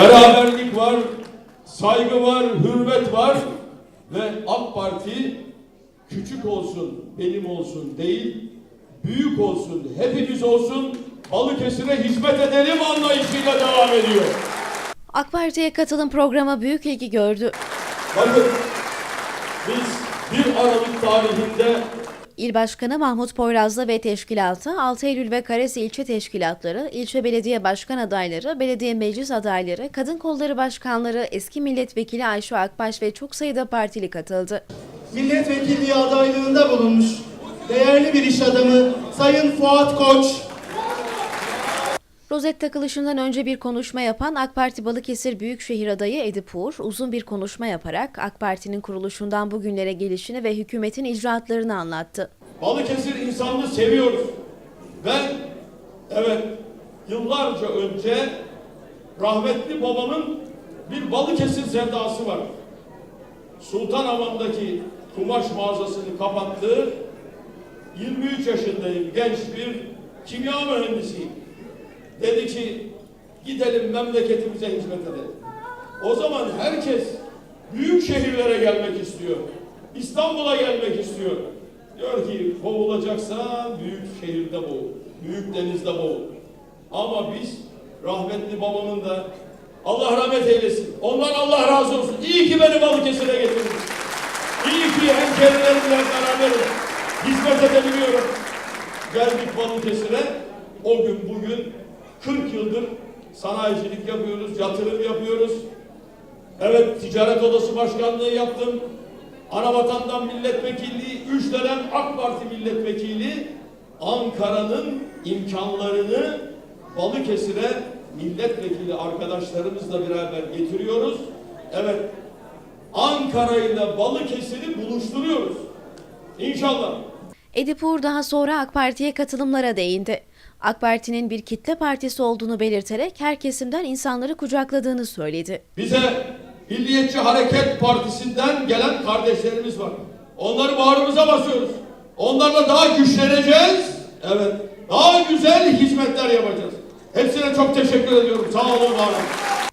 Beraberlik var, saygı var, hürmet var ve AK Parti küçük olsun, benim olsun değil, büyük olsun, hepimiz olsun, Balıkesir'e hizmet edelim anlayışıyla devam ediyor. AK Parti'ye katılım programı büyük ilgi gördü. Bakın biz 1 Aralık tarihinde İl Başkanı Mahmut Poyrazlı ve teşkilatı 6 Eylül ve Karesi ilçe teşkilatları, ilçe belediye başkan adayları, belediye meclis adayları, kadın kolları başkanları, eski milletvekili Ayşe Akbaş ve çok sayıda partili katıldı. milletvekilliği adaylığında bulunmuş değerli bir iş adamı Sayın Fuat Koç, Rozet takılışından önce bir konuşma yapan AK Parti Balıkesir Büyükşehir adayı Edip Uğur, uzun bir konuşma yaparak AK Parti'nin kuruluşundan bugünlere gelişini ve hükümetin icraatlarını anlattı. Balıkesir insanını seviyoruz. Ben evet yıllarca önce rahmetli babamın bir Balıkesir sevdası var. Sultanhamam'daki kumaş mağazasını kapattı. 23 yaşındayım, genç bir kimya mühendisiyim. Dedi ki gidelim memleketimize hizmet edelim. O zaman herkes büyük şehirlere gelmek istiyor. İstanbul'a gelmek istiyor. Diyor ki boğulacaksa büyük şehirde boğul, büyük denizde boğul. Ama biz rahmetli babamın da Allah rahmet eylesin. Ondan Allah razı olsun. İyi ki beni Balıkesir'e getirdiniz. İyi ki hemşehrilerimle beraber hizmet edebiliyorum. Geldik Balıkesir'e. O gün bugün 40 yıldır sanayicilik yapıyoruz, yatırım yapıyoruz. Evet ticaret odası başkanlığı yaptım. Anavatan'dan milletvekilliği, üç dönem AK Parti milletvekili Ankara'nın imkanlarını Balıkesir'e milletvekili arkadaşlarımızla beraber getiriyoruz. Evet Ankara ile Balıkesir'i buluşturuyoruz. İnşallah. Edip Uğur daha sonra AK Parti'ye katılımlara değindi. AK Parti'nin bir kitle partisi olduğunu belirterek her kesimden insanları kucakladığını söyledi. Bize Milliyetçi Hareket Partisi'nden gelen kardeşlerimiz var. Onları bağrımıza basıyoruz. Onlarla daha güçleneceğiz. Evet. Daha güzel hizmetler yapacağız. Hepsine çok teşekkür ediyorum. Sağ olun, var.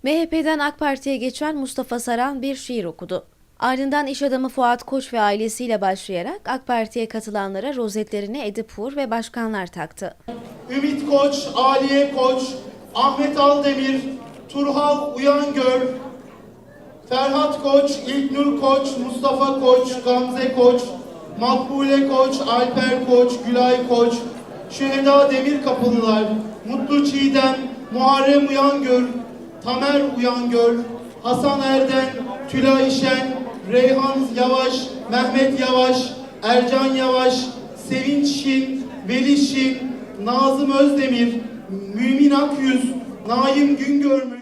MHP'den AK Parti'ye geçen Mustafa Saran bir şiir okudu. Ardından iş adamı Fuat Koç ve ailesiyle başlayarak AK Parti'ye katılanlara rozetlerini Edip Uğur ve başkanlar taktı. Ümit Koç, Aliye Koç, Ahmet Aldemir, Turhal Uyangör, Ferhat Koç, İlknur Koç, Mustafa Koç, Gamze Koç, Makbule Koç, Alper Koç, Gülay Koç, Şüheda Demir Kapılılar, Mutlu Çiğdem, Muharrem Uyangör, Tamer Uyangör, Hasan Erden, Tülay Şen, Reyhan Yavaş, Mehmet Yavaş, Ercan Yavaş, Sevinç Şin, Veli Şin, Nazım Özdemir, Mümin Akyüz, Naim Güngörmüş,